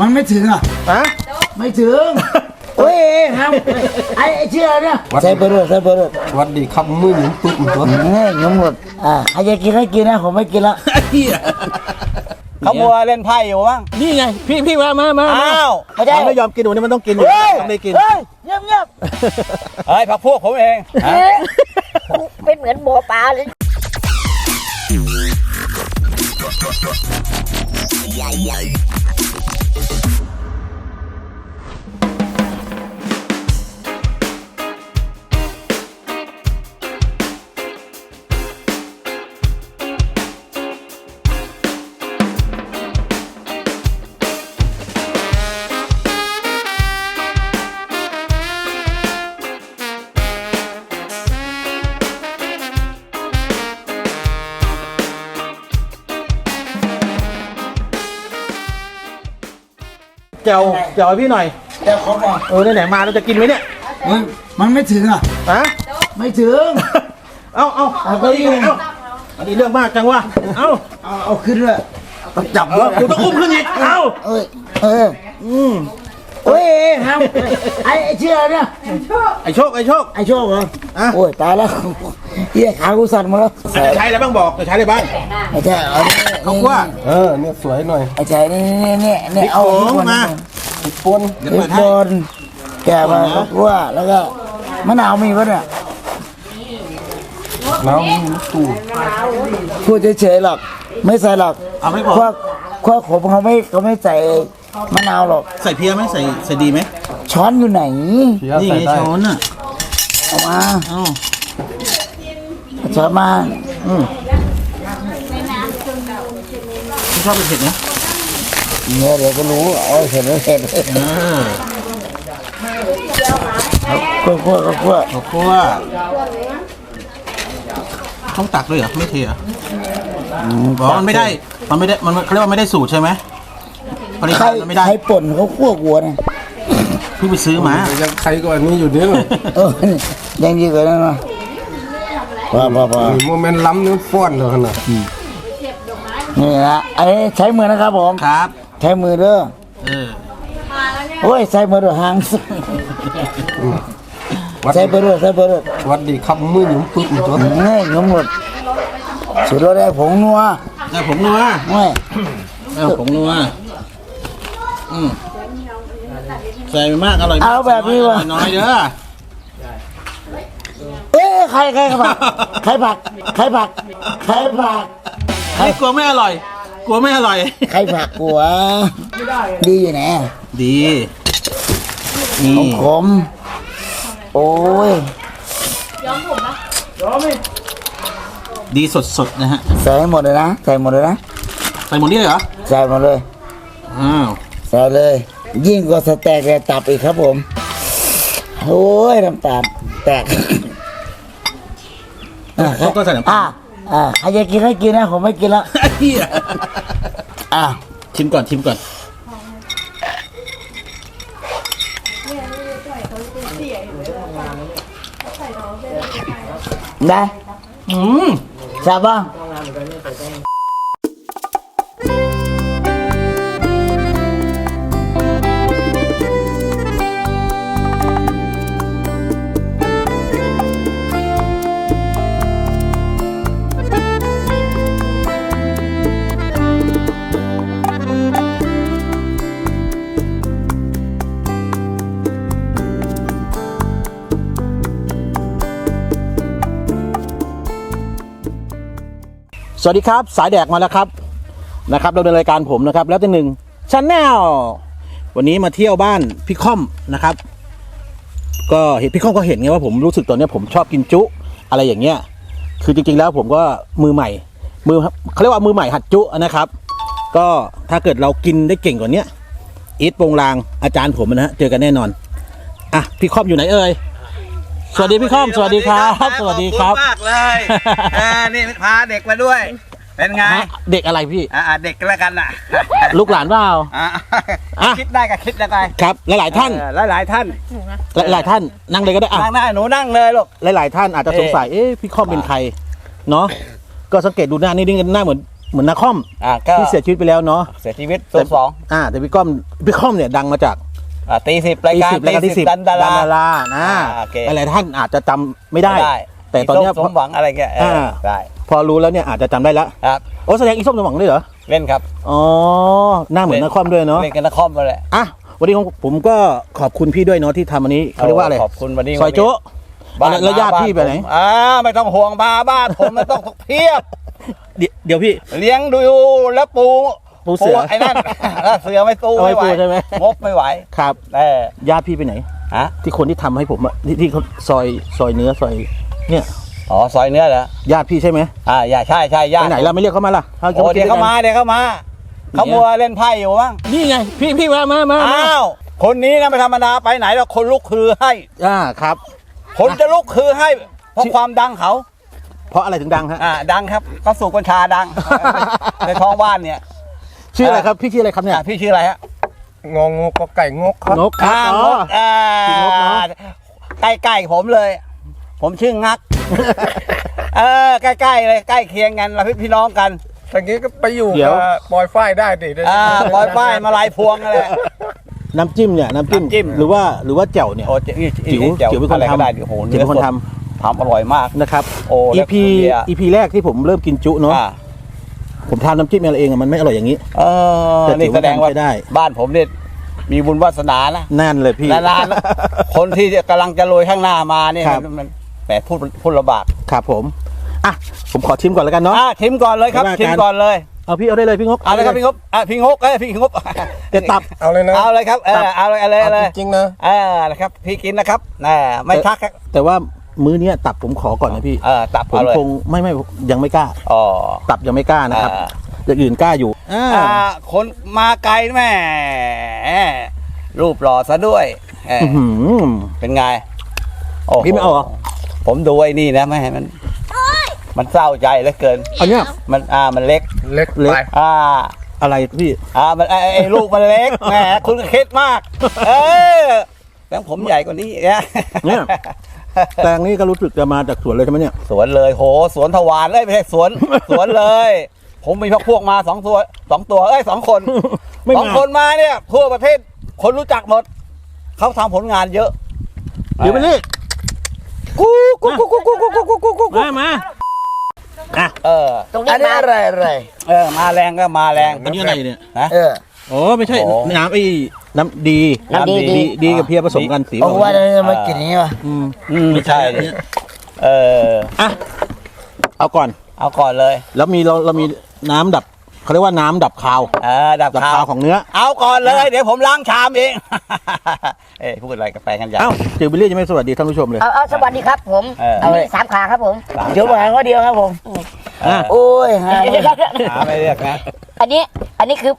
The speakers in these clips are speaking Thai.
มันไม่ถึงอะฮะไม่ถึงเฮ้ยครับไอ้ไอ้เชื่อเนี่ยใส่เบอร์ด้วยใส่เบอร์ด้วยสวัสดีครับมือหญิงปึ๊กตัวเฮ้ยยมหมดอ่าใครจะกินให้กินนะผมไม่กินละเขาบัวเล่นไพ่อยู่บ้างนี่ไง พี่พี่มามามามาอ้าวไม่ได้มันไม่ยอมกินวันนี้มันต้องกินอยู่เฮ้ยต้องได้กินเฮ้ยเงียบเงียบเฮ้ยพักพวกผมเองเอ๊ะเป็นเหมือนหมอปลาเลยเ Thank you. จียวเจียวให้พี่หน่อยแต่เขาบอกเออไหนๆมาเราจะกินไหมเนี่ยมันมันไม่ถึงอะ ฮะ ไม่ถึง เอาเอาเอาไปดิเอาอันนี้เรื่องมากจังวะเอาเอาเอาขึ้นด้วยต้องจับด้วยกูต้องอุ้มขึ้นอีกเอาเอ้ยเอออืมเฮ้ยครับไอ้ไอ้เชื่อเนี่ยไอโชคไอโชคไอ้โชคเหรออะโอ้ยตายแล้ว เฮียขากูสั่นหมาแล้วจะใช้อะไรบ้างบอกจะใช้อะไรบ้าง ไอ้ใช่เอานี่เขาว่าเออเนี่ยสวยหน่อยไอ้ใช่นี่นี่นี่นี่เอาพริกโขลงมาติดปนเดี๋ยวพริเปิกดให้โดนแกะมาข้าวคั่วแล้วก็มะนาวมีปะเนี่ยน้ำตู้พูดเฉยๆหรอก ไม่ใส่หรอกเอาไม่บอกคั่วคั่วขมเขาไม่เขาไม่ใส่มะนาวหรอกใส่เพียไหมใส่ใส่ดีไหมช้อนอยู่ไหนเพียนี่ใส่ไงได้ช้อนอะเอามา เอ้า เอาช้อนมาอืมพี่ชอบเป็นเผ็ดนะเนี่ยเดี๋ยวก็รู้เอาเห็นแล้วเห็นอ่าคั่วคั่วคั่วข้าวคั่วต้องตักด้วยเหรอไม่เทเหรอบอกว่ามันไม่ได้ มันไม่ได้ มันเขาเรียกว่าไม่ได้สูตรใช่ไหมปริใครมาณมันไม่ได้ใครป่นเขาคั่วกัวเนี่ยเพิ่งไปซื้อมา ยังใครก่อนนี้อยู่เด้อเออยังดีกว่านั้นมาพ อพอพอนี่โมเมนต์ล้ำนี่ฟ้อนเลยขนาดนี่นะอันนี้ใช้มือนะครับผมครับ ใช้มือเด้อเออโอ้ยใส่มือด้วยหางวัดใส่ไปด้วยใส่ไปด้วยสวัสดีครับมือหญิงปึ๊กตัวเฮ้ยยมหมดสุดยอดเลยผงนัวได้ผมนัวไม่เอาผมนัวอืมใส่ไปมากอร่อยมกเอาแบบนี้วะน้อยเด้อเอ้ย ใครใครผักใครผักใครผักใครผักไอ้กลัวไม่อร่อย กลัวไม่อร่อย ใครผักกูวะดีอยู่ไหนดีนี่ของผม โอ้ยดีสดๆนะฮะ ใส่ให้หมดเลยนะ ใส่หมดเลยนะ ใส่หมดนี่เลยเหรอ ใส่หมดเลย อ้าว ใส่เลย ยิ่งกว่าสแต็กเลยตับอีกครับผม โอ้ยน้ำตาลแตก อะเขาก็ใส่น้ำตาอะลอะใครจะกินให้กินนะผมไม่กินละไอ้เหี้ยอะชิมก่อนชิมก่อนได้อืมทราบบ้า สวัสดีครับ สายแดกมาแล้วครับนะครับเราเดินรายการผมนะครับ แล้วแต่หนึ่งชาแนลวันนี้มาเที่ยวบ้านพี่ค่อมนะครับ ก็เห็นพี่ค่อมก็เห็นไงว่าผมรู้สึกตอนนี้ผมชอบกินจุ อะไรอย่างเงี้ย คือจริงๆแล้วผมก็มือใหม่ มือเขาเรียกว่ามือใหม่หัดจุนะครับ ก็ถ้าเกิดเรากินได้เก่งกว่านี้อีทโปงลางอาจารย์ผมนะฮะเจอกันแน่นอนอะพี่ค่อมอยู่ไหนเอ่ย สวัสดีพี่ค่อมสวัสดีครับ สวัสดีครับขอณมากเลยอ่านี่พาเด็กมาด้วย เป็นไงฮะเด็กอะไรพี่อ่าเด็กแล้วกันน่ะลูกหลานเปล่า อ่าอะ คิดได้ก็คิดแล้วกันครับหลายๆท่านหลายหลายๆท่านหลายๆท่านนั่งเลยก็ได้อะนั่งได้หนูนั่งเลยลูก หลายๆท่านอาจจะสงสัยเอ๊ะพี่ค่อมเป็นใครเนาะก็สังเกตดูหน้านี่นี่หน้าเหมือนเหมือนนักคอมอ่าก็ที่เสียชีวิตไปแล้วเนาะเสียชีวิตตัวสองอ่าแต่พี่ก้อมพี่ก้อมเนี่ยดังมาจาก อ่าตีสิบรายการตีสิบรายการที่สิบดันดารารานะอ่าโอเคหลายๆท่านอาจจะจำไม่ได้ไม่ได้ แต่ตอนเนี้ยสมหวังอะไรเงี้ยเอออ่าได้พอรู้แล้วเนี่ยอาจจะจำได้แล้วครับโอ้แสดงอีส้มสมหวังด้วยเหรอเล่นครับอ๋อหน้าเหมือนนักคอมด้วยเนาะเล่นกันนักคอมมาแหละอะวันนี้ผมผมก็ขอบคุณพี่ด้วยเนาะที่ทำอันนี้เขาเรียกว่าอะไรขอบคุณวันนี้ซอยโจ๊ะแล้วแล้วญาติพี่ไปไหนผมอ่าไม่ต้องห่วงมาบ้านผมไม่ต้องเพียบเดี๋ยวเดี๋ยวพี่เลี้ยงดูแล้วปู ปูเสือไอ้นั่นแล้วเสือไม่ตู้เอาไว้ไม่ไหวปูใช่ไหมงบไม่ไหวครับเออญาติพี่ไปไหนฮะที่คนที่ทำให้ผมอะที่ที่เขาซอยซอยเนื้อซอย เนี่ยอ๋อซอยเนื้อเหรอญาติพี่ใช่ไหมอ่าอย่าใช่ใช่ญาไปติไหนเราไม่เรียกเขามาล่ะเขาจะโอ้มากิเดี๋นยวด้วยเขากันมาเดี๋ยวเขามาเขามัวเล่นไพ่อยู่มั้งนี่ไง พี่พี่มามามามาอ้าวคนนี้นะไม่ธรรมดาไปไหนแล้วคนลุกคือให้อ่าครับคนจะลุกคือให้เพราะความดังเขา เพราะอะไรถึงดังฮะอ่าดังครับก็สูบกัญชาดังในท้องบ้านเนี่ย ชื่ออะไรครับพี่ชื่ออะไรครับเนี่ย อะพี่ชื่ออะไรฮะงองูก็ไก่งกครับนกครับอ่าอ๋ออ่าพี่งบเนอะ ใกล้ๆผมเลย ผมชื่องัก เออใกล้ๆเลยใกล้เคียงกันเราพี่น้องกัน ทางนี้ก็ไปอยู่เดี๋ยวกับปอยฝ้ายได้ดิอ่าปล่อยป้ายมาลายพวงอะไร น้ำจิ้มเนี่ยน้ำจิ้มน้ำจิ้ม หรือว่าหรือว่าแจ่วเนี่ย โอ้เจ๋วจิ๋วจิ๋วเป็นคนอะไรก็ทำได้ดิโอ้โหจิ๋วเป็นคนททำอร่อยมากำนะครับ โอ้แล้ว EP เบียร์ EP แรกที่ผมเริ่มกินจุเนาะอ่า ผมทานน้ำจิ้มเองอะมันไม่อร่อยอย่างนี้ เออแต่ถืนี่อว่าแสดงว่าทำใช้ได้ บ้านผมเนี่ยมีบุญวาสนานะนั่นเลยพี่ นานๆ คนที่กำลังจะโรยข้างหน้ามาเนี่ยครับ มันมันแหมพูดพูดลำบากครับผมอะผมขอชิมก่อนแล้วกันเนาะ อะชิมก่อนเลยครับไม่ว่ากัน ชิมก่อนเลยเอาพี่เอาได้เลยพี่งกเอาเลยครับพี่งบอะพี่งบเอ้ยพี่งบเดี๋ยวตับ เอาเลยนะเอาเลยครับเออเอาเลยเอาเลยเอาเลยเอาจริงๆนะ เออนะครับ พี่กินนะครับแหมไม่ทักครับแต่ว่า มื้อเนี้ยตับผมขอก่อนนะพี่เออตับผมเอาเลยคงไม่ไม่ยังไม่กล้า อ๋อ ตับยังไม่กล้านะครับอ่า อย่างอื่นกล้าอยู่อ่าอ่าคนมาไกลแม่รูปหล่อซะด้วยเอออื้อหือ เป็นไงโอ้โหพี่ไม่เอาเหรอ ผมดูไอ้นี่นะแม่มัน มันเศร้าใจเหลือเกิน อันเนี้ยมันอ่ามันเล็กเล็ก เล็กไปอ่า อะไรพี่อ่ามันไอ้ไอ้ลูกมันเล็กแหมคุณก็คิดมาก เออแต่ผมใหญ่กว่านี้เนี่ยเนี่ย แตงนี่ก็รู้สึกจะมาจากสวนเลยใช่ไหมเนี่ย สวนเลยโหสวนทวารเอ้ยไม่ใช่สวน สวนเลย ผมมีพวกพวกมาสองตัวสองตัวเอ้ยสองคนไม่สองมาคนมาเนี่ยทั่วประเทศคนรู้จักหมดเขาทำผลงานเยอะเดี๋ยวไปนี่กูกูกูกูกูกูกูกูกูกูมามาอะเออตรงนี้อันนี้มา อะไรอะไรเออมาแรงก็มาแรงอันนี้อะไรเนี่ย นะเออ อ๋อไม่ใช่โอ้น้ำไอ้ น้ำดีน้ำดีน้ำดีดี ดีกับเพียผสมกันสีเอาว่าแบบนี้จะมากินอย่างนี้วะอืมอืมใช่อันเนี้ยเออ อะเอาก่อน เอาก่อนเลยแล้วมีเราเรามีน้ำดับเขาเรียกว่าน้ำดับคาว เออดับดับข่าคาววของเนื้อ เอาก่อนเลย เดี๋ยวผมล้างชามเอง เอ้ยพูดอะไรกับแฟนกันใหญ่เอ้าเจอบิลลี่จะไม่สวัสดีท่านผู้ชมเลย เอาเอาสวัสดีครับผมเออเอาเลยสามขาครับผมเดี๋ยวมาหาเขาเดียวครับผม อะ โอ้ยหาเดี๋ยวๆหาไม่เรียกนะๆอันนี้อันนี้คือ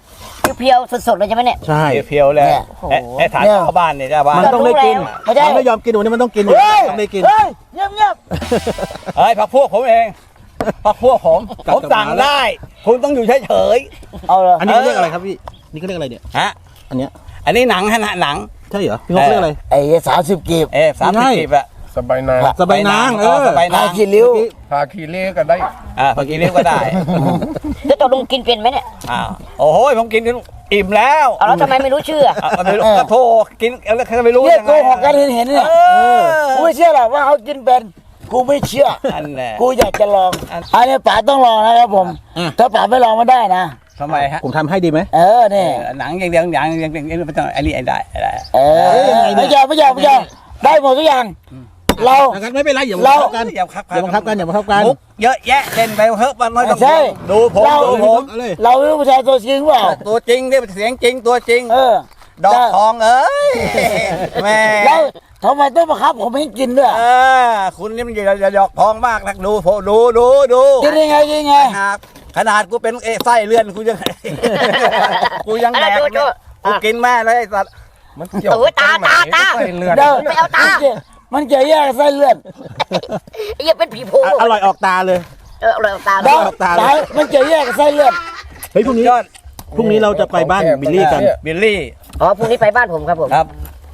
เพียวๆสดๆเลยใช่ไหมเนี่ย ใช่ เพียวๆเลยเนี่ยเอ๊ะเอ๊ะถามเข้าบ้านเนี่ยจ้าบ้านมันต้องได้กินไม่ใช่ มันไม่ยอมกินวันนี้มันต้องกินอยู่เฮ้ยต้องได้กิน เฮ้ยเงียบเงียบเฮ้ยพักพวกผมเองพักพวกผมกลับผมสั่งกลับมาแล้ว ได้ คุณต้องอยู่เฉยเอาเลยอันนี้เขาเรียกอะไรครับพี่นี่เขาเรียกอะไรเนี่ยๆฮะอันเนี้ยอันนี้หนังฮะหนัง ใช่เหรอพี่งกเรียกอะไร ไอ้สามสิบกีบ เอ๊ะสามไม่สิบใช่สิบอะ สบายนางสบายนางเออสบายนานางขีดริ้วพาขี่เล่ก็ได้อ่าเมื่อกี้เรียกก็ได้แล้วตกลงกินเป็นไหมเนี่ยอ้าวโอ้โหผมกินกันอิ่มแล้วเอาแล้วทำไมไม่รู้ชื่ออะอะไม่รู้ก็โทรกินแล้วเขาไม่รู้เนี่ยยังโกไงหกกันเห็นเห็นๆเนี่ยเออกูไม่เชื่อหรอกว่าเขากินเป็นกูไม่เชื่ออันแหละกูอยากจะลองอันอันนี้ป๋าต้องลองนะครับผมอะถ้าป๋าไม่ลองไม่ได้นะทำไมฮะผมทำให้ดีไหมเออนี่เออหนังอย่างเดียวหนังอย่างเดียวอย่างเดียวไม่ต้องอันนี้ไอ้ได้ไอ้ได้เออเอ้ยยังไงเนี่ยไม่ยอมไม่ยอมไม่ยอมได้หมดทุกอย่าง เรางั้นไม่เป็นไรอย่าเราบังคับกันอย่าบังคับอย่าบังคับกันอย่าบังคับกันมุกเยอะแยะเล่นไปเถอะมันไม่ต้องใช่ดูผมเราดูผมเอาเลยเราไม่รู้ประชาชนตัวจริงเปล่าตัวจริงเนี่ยเสียงจริงตัวจริง เออดอกทองเอ้ยแม่แล้วทำไมต้องบังคับผมให้กินด้วยเออคุณนี่มันอย่าดอกทองมากนักดูผมดูดูดูกินยังไงกินยังไงขนาดขนาดกูเป็นเอไส้เลื่อนกูยังกูยังแดกอะไรโจ้เนี่ยโจ้กูกินแม่เลยไอ้สัตว์มันเกี่ยวเออตารงไหนตาตาก็ไปเลือดเดี๋ยวไม่เอาตานกี่ยว มันเกี่ยวแยกกับไส้เลือดไอ้เหี้ยเป็นผีโพงอะอร่อยออกตาเลย เออเอาเลยเอาตาเดี๋ยวตาเลยตายมันเกี่ยวแยกกับไส้เลือดเฮ้ยพรุ่งนี้ยอด พรุ่งนี้เราจะไปบ้านบิลลี่กันบิลลี่ อ๋อพรุ่งนี้ไปบ้านผมครับผม ครับ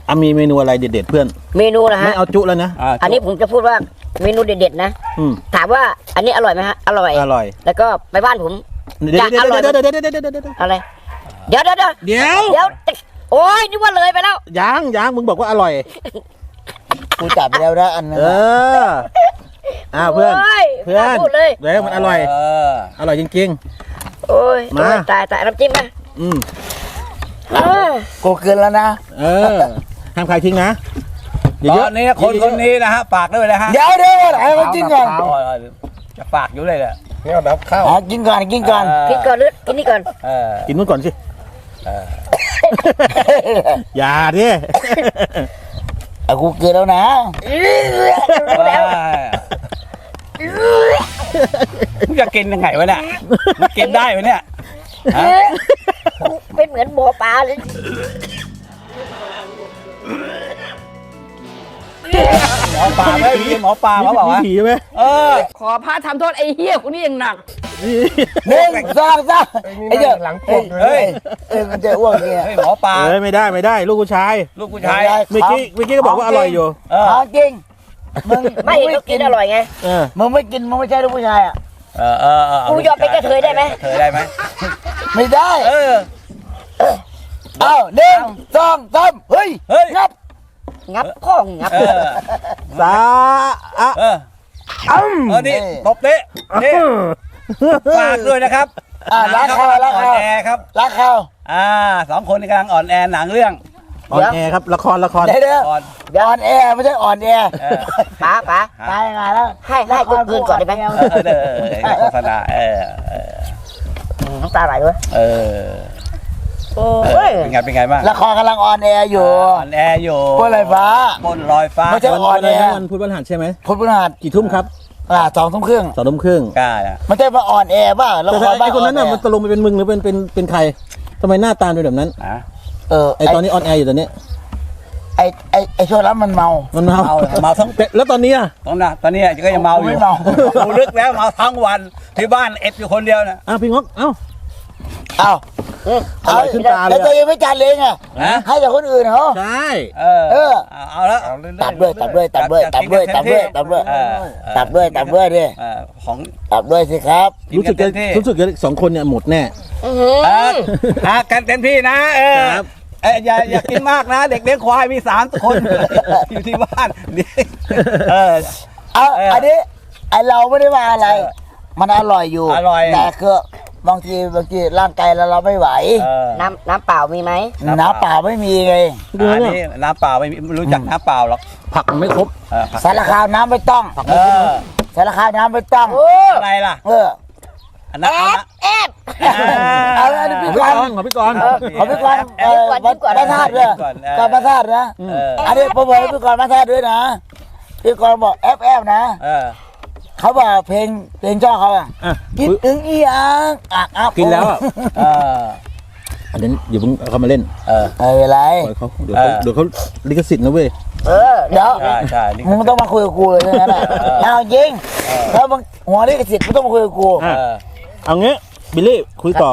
อะมีเมนูอะไรเด็ดๆเพื่อน เมนูนะไม่ฮะ เอาจุแล้วนะาอันนี้ผมจะพูดว่าเมนูเด็ดๆนะ อืมถามว่าอันนี้อร่อยไหมฮะ อร่อย อร่อย แล้วก็ไปบ้านผม เดี๋ยวอยากเดี๋ยวอร่อย เดี๋ยวเดี๋ยวเดี๋ยวเดี๋ยวเดี๋ยวเดี๋ยวอะไร เดี๋ยวเดี๋ยวเดี๋ยวเดี๋ยว เดี๋ยว โอ้ยนึกว่าเลยไปแล้ว ยังยังมึงบอกว่าอร่อย กูจับไปแล้วนะอันนึงเอออ้าวเพื่อนโอ้ยเพื่อนพูดเลยเดี๋ยวมันอร่อยเอออร่อยจริงโอ้ยมาโอ้ยตายตายน้ำจิ้มนะๆอืมเออกูเกินแล้วนะ เออห้ามใครทิ้งนะตอนนี้คนคนนี้นะฮะฝากด้วยนะฮะ เดี๋ยวเดี๋ยวให้เขากินก่อนอ๋อจะฝากอยู่เลยแหละเนี่ยดับข้าวอะกินก่อนกินก่อนกินก่อนหรือกินนี่ก่อนเออกินนู้นก่อนสิเอออย่าดิ อะกูเกินแล้วนะรู้แล้วมึงจะกินยังไงวะเนี่ยมึงกินได้ไหมเนี่ยฮะเป็นเหมือนหมอปลาเลยหมอปลาไหมมีหมอปลาเขาบอกว่าผีใช่ไหมเออ ขอพระทำโทษไอ้เหี้ยคนนี้ยังหนัก หนึ่งสองสามไอ้ไอ้นี่เจ้าหลังพวกเลยเฮ้ยเอ้ยมันจะอ้วกเนี่ยเฮ้ยหมอปลาเอ้ยไม่ได้ไม่ได้ ลูกผู้ชายลูกผู้ชายเมื่อกี้เมื่อกี้ก็บอกว่าอร่อยอยู่เออของจริงมึงไม่เห็นเขากินอร่อยไงเออมึงไม่กินมึงไม่ใช่ลูกผู้ชายอะเออเออเออกูยอมเป็นกระเทยได้ไหมกระเทยได้ไหมไม่ได้เออเอ้าหนึ่งสองสามเฮ้ยเฮ้ยงับงับข้องงับเออสาอะเออเออนี่ตบเตะนี่ ฝากด้วยนะครับอ่ารักเขารักอ่อนเขาแอครับ รักเขาอ่าสองคนนี้กำลังอ่อนแอหนังเรื่องออนแอร์ครับละครละคร เดี๋ยวเดี๋ยวอ่อนอ่อนแอไม่ใช่อ่อนแอเออป๋าป๋าตายงานแล้วให้ให้กูคืนก่อนได้ไหมเออเออเออเออโฆษณาเออเออน้ำตาไหลด้วยเออโอ้เออยเป็นไงเป็นไงบ้างละครกำลังออนแอร์อยู่อ่อนแออยู่บนลอยฟ้า บนลอยฟ้าไม่ใช่ วันอ่อนอะไรแอนะวันพุธพฤหัสใช่ไหมพุทธพฤหัสกี่ทุ่มครับ อ่าสองทุ่มครึ่งสองทุ่มครึ่งกล้าอะไม่ใช่มาออนแอร์บ้าละแต่ครบ้าไอ้คนนั้นน่ะออมันตกลงไปเป็นมึงหรือเป็นเป็นเป็นใครทำไมหน้าตาเป็นแบบนั้น นะเออไอ้ตอนนี้ออนแอร์อยู่ตอนนี้ไอ้ไอ้ไอ้ช่วงนั้นมันเมา มันเมาเมาเมาทั้งแต่แล้วตอนนี้อะตอนน่ะตอนนี้ก็ยังเมาอยู่ไม่เมา กูลึกแล้วเมาทั้งวันที่บ้านเอ็ดอยู่คนเดียวนะอ้าวพี่งอกเอ้า เอ้า อืมอร่อยขึ้นตาเลยอะแล้วตัวเองไม่จัดเลยไงฮะ ให้แต่คนอื่นเหรอ ใช่เออเออ เอาเอาแล้วเอาเรื่อยๆตับด้วยตับด้วยตับด้วยตับด้วยตับด้วยตับด้วยเออเออตับด้วยตับด้วยดิเออของตับด้วยสิครับรู้สึกเต็จะมที่รู้สึกจะสองคนเนี่ยหมดแน่อื้อหือเออหากันเต็มที่นะเออครับ เอยอย่าอย่ากินมากนะ เด็กเลี้ยงควายมีสามคนอยู่ที่บ้านเออ เอาเอออัอันนี้ไอเราไม่ได้ว่าอะไรเออมันอร่อยอยู่อร่อย แต่คือ บางทีบางทีร่างกายเราเราไม่ไหว เออน้ำน้ำเปล่ามีไหม น้ำเปล่าไม่มีไงดูอันเนี่ยนี้น้ำเปล่าไม่มีไม่รู้จักน้ำเปล่าหรอกผักมันไม่ครบ เออผักสารคามน้ำไม่ต้องเออสารคามน้ำไม่ต้อง อะไรล่ะเออ อันนั้นแอเอาบนะแอบเอาอันนี้ขพี่องกพี่รกรณ์ของพี่กรณ์ขอพี่กรณ์เออก่อนวัดก่อนพระธาตุด้วยก่อนเออก่อนพระธาตุนะ เอออันนี้ผมบอกให้พี่กรณ์พระธาตุด้วยนะพี่กรณ์บอกแอฟแอฟนะ เออ เขาบอกเพลงเพลงชอบเขาอะอะคิดถึงอีอังอะอะกินแล้วอะเอออันนี้อย่าเพิ่งเอาเขามาเล่นเออ ไม่เป็นไร ปล่อยเขาเดี๋ยวเขาเออ เดี๋ยวเขาลิขสิทธิ์นะเว้ยเออ เดี๋ยว ใช่ใช่นี่มึงต้องมาคุยกับกูเลยใช่ไหมล่ะเอาจริงแล้วมึงหัวลิขสิทธิ์มึงต้องมาคุยกับกู อะเออ เอางี้บิลลี่คุยต่อ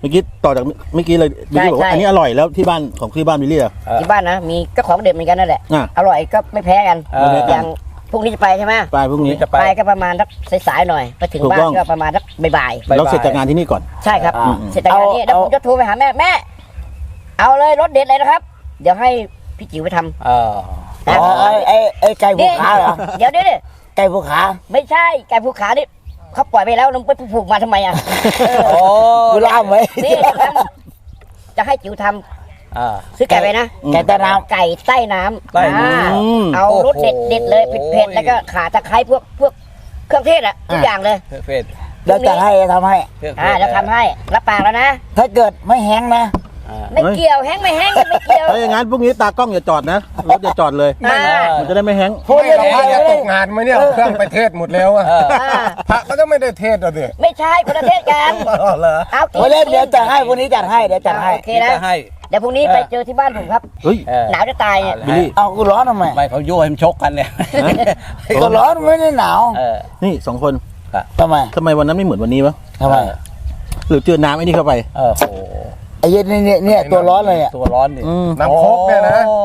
เมื่อกี้ต่อจากเมื่อกี้เลยบิลลี่บอกว่าอันนี้อร่อยแล้วที่บ้านของที่บ้านบิลลี่อะที่บ้านนะมีก็ของเด็ดเหมือนกันนั่นแหละ อะ อร่อยก็ไม่แพ้กัน เออ อย่าง พรุ่งนี้จะไปใช่ไหมไปพรุ่งนี้ จะไป ไปก็ประมาณสักสายๆหน่อยไปถึงถูกบ้าต้นอง ก็ประมาณสักบ่ายเราเสร็จจากงานที่นี่ก่อน ๆใช่ครับอ่า เสร็จจากงานนี้เดี๋ยวผมจะโทรไปหาแม่แม่ เอาเลยรถเด็ดเลยนะครับ เดี๋ยวให้พี่จิ๋วไปทำ เอออ๋อไอ้ไอ้ไอ้ไก่ผูนี่ขาเหรอเดี๋ยวเดี๋ยวเดี๋ยวไก่ผูขาไม่ใช่ไก่ภูขานี่เขาปล่อยไปแล้วน้องไปผูกมาทำไมอะเออโอ้กูล่ามไว้ นี่จะทำจะให้จิ๋วทำ อ่าซื้อไก่ไปนะไก่ใต้น้ำไก่ใต้น้ำใต้น้ำอ่าอืม เอารสเด็ดเด็ดๆเลยเผ็ดๆแล้วก็ขาตะไคร้พวกพวกเครื่องเทศอะทุกอย่างเลยเฟสแล้วจะให้ทำให้อ่าแล้วทำให้รับปากแล้วนะ ถ้าเกิดไม่แห้งนะไม่เกี่ยวแห้งไม่แห้งไม่เกี่ยวถ้าอย่างนั้นพรุ่งนี้ตากล้องอย่าจอดนะ รถอย่าจอดเลย อ่ามันจะได้ไม่แห้ง พูดไม่เรื่องเราไทยจะเลตยกงานไหมเนี่ยเครื่องไปเทศหมดแล้วอะเออ อ่าพระก็จะไม่ได้เทศอะดิไม่ใช่คนละเทศกัน เหรอ เอากินพูดเล่นเดี๋ยวจัดให้พรุ่งนี้จัดให้เดี๋ยวจัดให้ โอเคนะ จะให้ เดี๋ยวพรุ่งนี้ไปเจอที่บ้านผมครับ เฮ้ยเออหนาวจะตายเนี่ยบิลลี่ เอากูร้อนทำไมไม่เขาโยให้มันชกกันเนี่ย ก็ร้อนไม่ได้หนาวเออ นี่สองคนทำไมทำไมวันนั้นไม่เหมือนวันนี้วะทำไม หรือเจอน้ำไอ้นี่เข้าไป เออโอ้โหไอ้เหี้ยนี่เนี่ยเนี่ยตัวร้อนเลยอะตัวร้อนดิอืมน้ำโคกเนี่ยนะ โอ้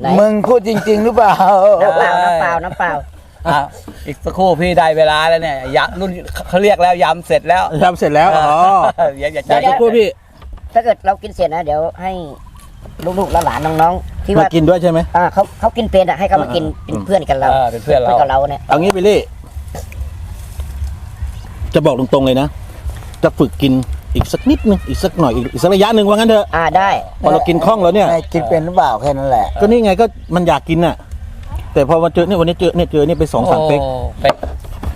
ไหนมึงพูดจริง ๆ หรือเปล่า น้ำเปล่าน้ำเปล่าน้ำเปล่า อะอีกสักครู่พี่ได้เวลาแล้วเนี่ยยำรุ่นเขาเรียกแล้วยำเสร็จแล้ว ทำเสร็จแล้ว อ๋อ อย่าอย่าเดี๋ใจยว สักครู่พี่ ถ้าเกิดเรากินเสร็จนะเดี๋ยวให้ลูกๆและหลานน้องๆที่มาว่ากินด้วยใช่ไหม อ่าเขาเขากินเป็นอะให้เขามากินเป็นเพื่อนกันเราเออเป็นเพื่อนเรา กับเราเนี่ยเอางี้บิลลี่ จะบอกตรงๆเลยนะ จะฝึกกินอีกสักนิดนึงอีกสักหน่อยอีกอีกสักระยะหนึ่งว่างั้นเถอะอ่าได้พอเรากินคล่องแล้วเนี่ยไงกินเป็นหรือเปล่าแค่นั้นแหละ ก็นี่ไงก็มันอยากกินน่ะ แต่พอมาเจอเนี่ยวันนี้เจอเนี่ยเจอเนี่ยไปสองสามเป๊กโเป๊ก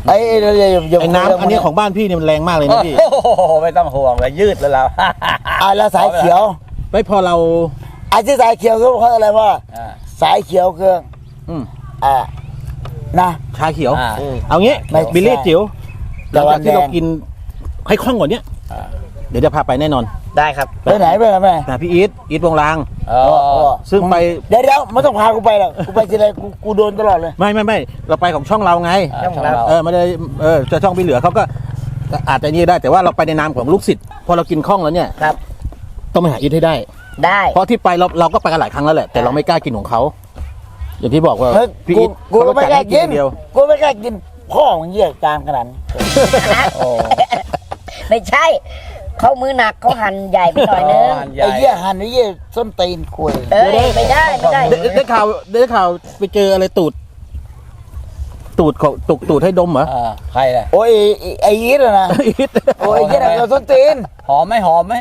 ไอ้เดี๋ยวเดี๋ยวเดี๋ยวไอ้น้ำอันนี้ของบ้านพี่เนี่ยมันแรงมากเลยนะพี่โอ้โหไม่ต้องห่วงเลยยืดแล้วเราอ่าแล้วสายเขียวไม่พอเราไอ้ที่สายเขียวคือเขาอะไรว่าอ่าสายเขียวคืออืมอ่านะชาเขียวอ่าเอางี้ไม่บิลลี่จิ๋วหแต่ลังว่าจากที่เราแดงกินให้คล่องกว่านี้อ่าเดี๋ยวจะพาไปแน่นอน ได้ครับ ไปไหนไปไหนไปไหนแต่พี่อีทอีทวงลางเอโอ้อโอ้ซึ่งไป เดี๋ยวเดี๋ยวไม่ต้องพากูไปหรอกกูไปทีไรกูกูโดนตลอดเลย ไม่ไม่ไม่เราไปของช่องเราไง ช่องเรา เออไม่ได้เออจะช่องพี่เหลือเขาก็อาจจะนี่ได้แต่ว่าเราไปในนามของลูกศิษย์พอเรากินคล่องแล้วเนี่ยครับ ต้องไปหาอีทให้ได้ ได้ เพราะที่ไปเราเราก็ไปกันหลายครั้งแล้วแหละแต่เราไม่กล้ากินของเขาอย่างที่บอกว่าเฮ้ยพี่กูอีทกูเขาก็ก็ไม่จัดกล้าให้กิกินนเดียวกูไม่กล้ากินพ่อมึงเยี่ยจานขนาดนั้นโอ้ไม่ใช่ เขามือหนักเขาหั่นใหญ่ไปหน่อยนึงหันใหญ่ ไอ้เยี่ยหันไอ้เยี่ยส้นตีนคุยเอ้ยไม่ได้ไม่ได้ได้ได้ข่าวได้ข่าวไปเจออะไรตูด ตูดของตูดตูดให้ดมเหรออ่าใครล่ะ โอ้ยไอ้ไอ้ยีดอะนะอีทโอ้ยไอ้ยีดอะเราส้นตีนหอมไหมหอมไหม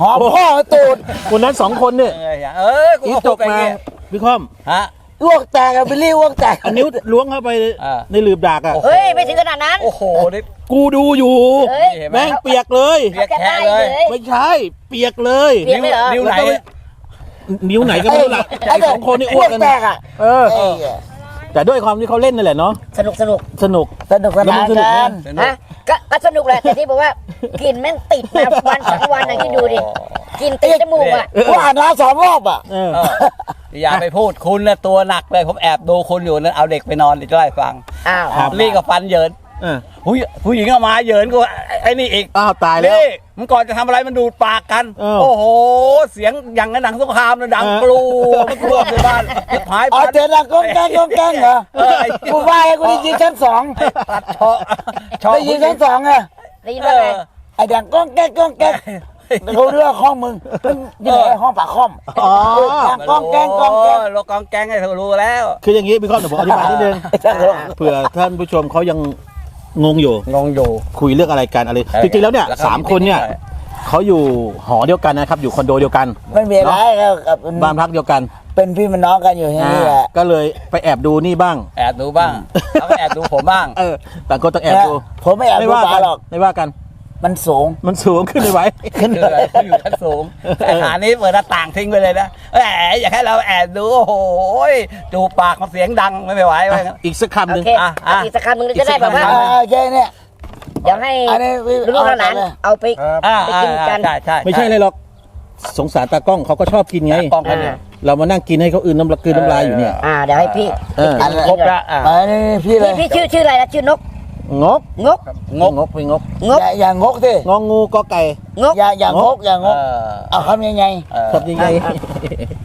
หอมพ่อตูดคนนั้นสองคนเนี่ยเออเออกูอีทก็จพูดกไปมาเงี้ยพี่ค่อมฮะอ้วกแตกอะบิลลี่อ้วกแตกอันนิ้วล้วงเข้าไปอ่า ในหลืบดากอะโอ้เฮ้ยไม่ถึงขนาดนั้น โอ้โหนี่ กูดูอยู่เอ้ยเห็นไหม แม่งเปียกเลยเปียกแท้เลย ไม่ใช่ เปียกเลย เปียกเลยเหรอ นิ้วไหน นิ้วไหนก็ไม่รู้ละไอ้สองคนนี่อ้วกกันแตกอะเออไอ้เหี้ยแต่ด้วยความที่เขาเล่นนั่นแหละเนาะสนุกสนุกสนุก สนุกสนานแล้วมันสนุกไหมกันสนุกฮะก็ก็สนุกแหละแต่ที่บอกว่ากลิ่นแม่งติดมาวันสองวันนะที่ดูดิกลิ่นติดจมูกอะ กูอ่านน้ำสองรอบอะ เออ เอออย่าไปพูดคุณนะตัวหนักเลยผมแอบดูคุณอยู่นั้นเอาเด็กไปนอนเดี๋ยวจะได้ฟังอ้าว ครับนี่ก็ฟันเหยิน เออผู้หญิงผู้หญิงก็มาเหยินก็ไอ้นี่อีกอ้าวตายแล้ว นี่มันก่อนจะทำอะไรมันดูดปากกัน เออ โอ้โห เสียงอย่างกับหนังสงครามเลยดังเออกลูกลัวในบ้านหายเอาปัดเจนละก้องแกงก้องแกงเหรอเออไอ้กูว่าให้กูได้ยินชั้นสองปัดชอชอได้ยินชั้นสองไงได้ยินเอว่าไงอไอ้ดังก้องแกงก้องแกงเขาเรียกห้องมึงมันอยู่ไหนห้องปากห้อมอ๋อดังก้องแกงก้องแกงโลกองแกงให้เธอรู้แล้ว คืออย่างนี้พี่ค่อมเดี๋ยวผมอธิบายนิดนึง เผื่อท่านผู้ชมเขายัง งงอยู่ งงอยู่ คุยเรื่องอะไรกันอะไรเออจริงๆแล้วเนี่ยแล้วก็สามคนเนี่ยนิดหน่อยเขาอยู่หอเดียวกันนะครับ อยู่คอนโดเดียวกัน ไม่มีอะไรครับเป็นบ้านพักเดียวกันเป็นพี่เป็นน้องกันอยู่ที่นี่แหละก็เลยไปแอบดูนี่บ้าง แอบดูบ้าง แล้วก็แอบดูผมบ้าง เออต่างคนต้องแอบดู ผมไม่แอบไม่ดูว่าปลากันหรอก ไม่ว่ากัน มันสูงมันสูงขึ้นไม่ไหวขึ้นคืออะไรเขาอยู่ชั้นสูงแต่หานี้เปิดหน้าต่างทิ้งไปเลยนะแหมอยากให้เราแอบดูโอ้โหจูบปากมันเสียงดังไม่ไหวว่างั้นอีกสักคำหโอนึ่งเคอะอะอีกสักคำหนึ่งจะได้แบบว่าอ่าแค่เนี้ยเดี๋ยวให้อันนี้พี่ลูกๆหลานเอาไปเลยๆเอาไปอ่าไปอ่ากินกันใช่ใช่ไม่ใช่เลยหรอกสงสารตากล้องเขาก็ชอบกินไงป้องกันเนี่ยเรามานั่งกินให้เขาอื่นน้ำลายกลืนน้ำลายอยู่เนี่ย อ่าเดี๋ยวให้พี่เอออันครบละอะอันนี้พี่เลพี่ยพี่ชื่อชื่ออะไรนะชื่อนก งก งก งกงกไปงกงก อย่าอย่างงกสิงองูก็ไก่ งก อย่าอย่างงกอย่างงเอกอเอาคำยังไงเออทำยังไง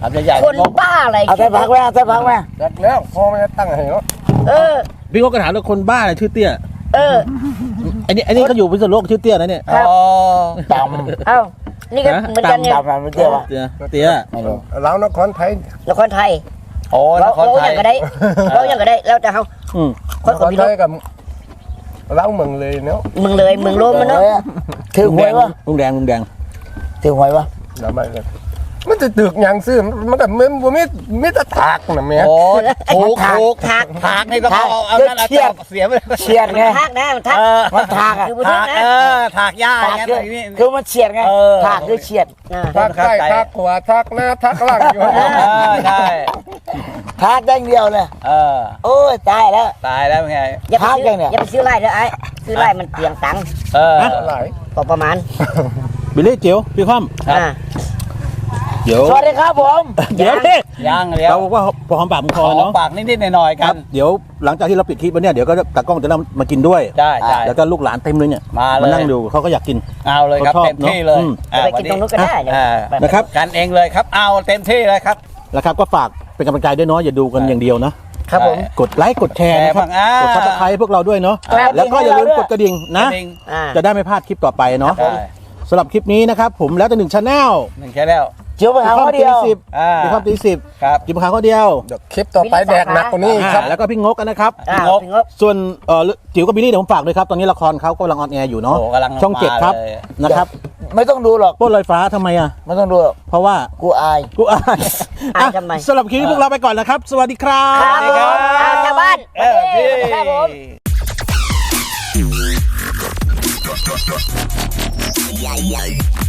ทำใหญ่ๆคนงกบ้าอะไรเอาใส่พักไว้เอาใส่พักไว้จัดแล้วพ่อไม่ได้ตั้งให้เนาะเออพี่งกก็ถามว่าคนบ้าอะไรชื่อเตี้ยเออไอ้นี่ไอ้นี่เขาอยู่พิษณุโลกชื่อเตี้ยนะเนี่ยครับอ๋อดเอ้านี่ก็ฮะเหมือนกันำเนี่ยดำมันเตี้ยวะเตี้ยเตี้ยไม่รู้เรานครไทยนครไทยโอ้นเราครเราไทอยย่างก็ได้เราอย่างก็ได้แล้วแต่เขาอืมคนนคคนรพี่ไทนกยกับ เราเมืองเลยเนาะเมึงเลยเมึงโลมมันเนาะเอ้ยถือหวยวะลุงแดงลุงแดงถือหวยวะแล้วมันก็มันจะตึกหยังซื้อมันก็มันบ่มีมีแต่ถากน่ะแม่โอ้ถูกถูกถากถากนี่ต้องเอาเอานั่นเอาจับเสียไปเลยเฉียดไง ทักนะมันทักเออ มันถากอะ คือบุญถากนะเออถากหญ้าถากอย่างคือนี้คือมันเฉียดไงเออ ถากคือเฉียด อ่าถากใต้ถากขวาถากหน้าถากหลังอยู่ เออใช่ ถากได้อย่างเดียวเลยเออ โอ้ยตายแล้ว ตายแล้วเป็นไง อย่าไปทักซื้ยังเนี่ยออย่าไปซื้อไร่เด้อไอ้ซื้อไร่มันเปลียงตังค์เออ หลายพอประมาณบิลลี่เจียวพี่ค่อมครับ อ่า เดี๋ยวสวัสดีครับผมเดี๋ยวดิยังเดี๋ยวเราบอกว่าพอหอมปากหอมคขออเนาะปากนิดๆหน่อยๆคกัรัน บ เดี๋ยวหลังจากที่เราปิดคลิปไปเนี่ยเดี๋ยวก็ตากล้องจะนำมากินด้วยใช่ใช่แล้วก็ลูกหลานเต็มเลยเนี่ยมาเลย นั่งดูเขาก็อยากกิน เอาเลยครับเขาชอบเต็มที่เลยเนอะอืม อ่าไปกินตรงนู้นก็ได้เนี่ยอ่าแบบนะครับ กันเองเลยครับ เอาเต็มที่เลยครับ นะครับก็ฝาก เป็นกำลังใจด้วยเนาะอย่าดูกันอย่างเดียวนะครับผม กดไลค์กดแชร์นะครับแชร์บ้างอ่ากดซับสไครต์พวกเราด้วยเนาะครับ แล้วก็อย่าลืมกดกระดิ่งนะจริงอ่า จะได้ไม่พลาดคลิปต่อไปเนาะใช่สำหรับคลิปนี้นะครับผมแล้วแต่หนึ่งชาแนล หนึ่งแค่แล้ว เจียวไปหาเขาเดียวสิบอ่ามีความตีสิบครับ จิบขาวข้อเดียวเดี๋ยวคลิปต่อไปแดกหนักกว่านี้อีกครับ อ่าแล้วก็พี่งกกันนะครับ อ่างบพี่งบส่วนเอ่อจิ๋วกับบิลลี่เดี๋ยวผมฝากด้วยครับ ตอนนี้ละครเขากำลังออนแอร์อยู่เนาะโอ้กำลังช่องเจ็ดครับมาเลย นะครับไม่ต้องดูหรอก ปล้นลอยฟ้าทำไมอะ ไม่ต้องดูหรอก เพราะว่ากูอาย กูอายอายทำไม อะสำหรับคลิปนี้พวกเราไปก่อนนะครับ สวัสดีครับ ครับผมเอาชาวบ้านเออพี่ ครับผมเ